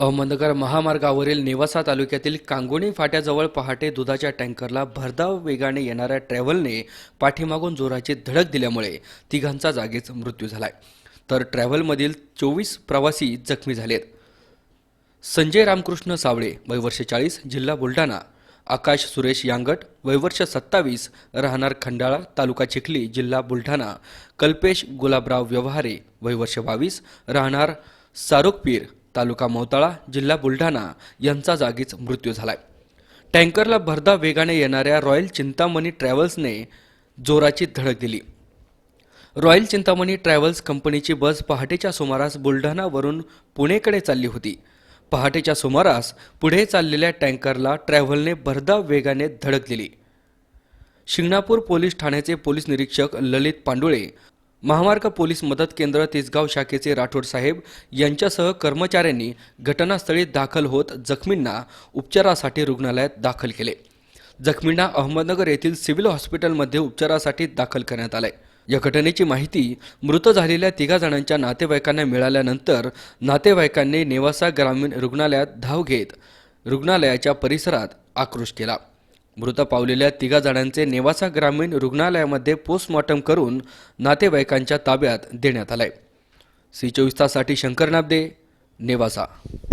अहमदनगर महामार्गावरील नेवासा तालुक्यातील कांगोणी फाट्याजवळ पहाटे दुधाच्या टँकरला भरधाव वेगाने येणाऱ्या ट्रॅव्हलने पाठीमागून जोराची धडक दिल्यामुळे तिघांचा जागीच मृत्यू झालाय. तर ट्रॅव्हलमधील चोवीस प्रवासी जखमी झालेत. संजय रामकृष्ण सावळे वयवर्ष चाळीस जिल्हा बुलढाणा. आकाश सुरेश यांगट वयवर्ष सत्तावीस राहणार खंडाळा तालुका चिखली जिल्हा बुलढाणा. कल्पेश गुलाबराव व्यवहारे वयवर्ष बावीस राहणार सारुकपीर तालुका मोहताळा जिल्हा बुलढाणा यांचा जागीच मृत्यू झालाय. टँकरला भरदा वेगाने येणाऱ्या रॉयल चिंतामणी ट्रॅव्हल्सने जोराची धडक दिली. रॉयल चिंतामणी ट्रॅव्हल्स कंपनीची बस पहाटेच्या सुमारास बुलढाणावरून पुणेकडे चालली होती. पहाटेच्या सुमारास पुढे चाललेल्या टँकरला ट्रॅव्हलने भरदा वेगाने धडक दिली. शिंगणापूर पोलीस ठाण्याचे पोलीस निरीक्षक ललित पांडुळे महामार्ग पोलीस मदत केंद्र तिसगाव शाखेचे राठोड साहेब यांच्यासह कर्मचाऱ्यांनी घटनास्थळी दाखल होत जखमींना उपचारासाठी रुग्णालयात दाखल केले. जखमींना अहमदनगर येथील सिव्हिल हॉस्पिटलमध्ये उपचारासाठी दाखल करण्यात आले या घटनेची माहिती मृत झालेल्या तिघा जणांच्या नातेवाईकांना मिळाल्यानंतर नातेवाईकांनी नेवासा ग्रामीण रुग्णालयात धाव घेत रुग्णालयाच्या परिसरात आक्रोश केला. मृत पावलेल्या तिघा जणांचे नेवासा ग्रामीण रुग्णालयामध्ये पोस्टमॉर्टम करून नातेवाईकांच्या ताब्यात देण्यात आलंय. सी चोवीस ताससाठी शंकर नाबदे नेवासा.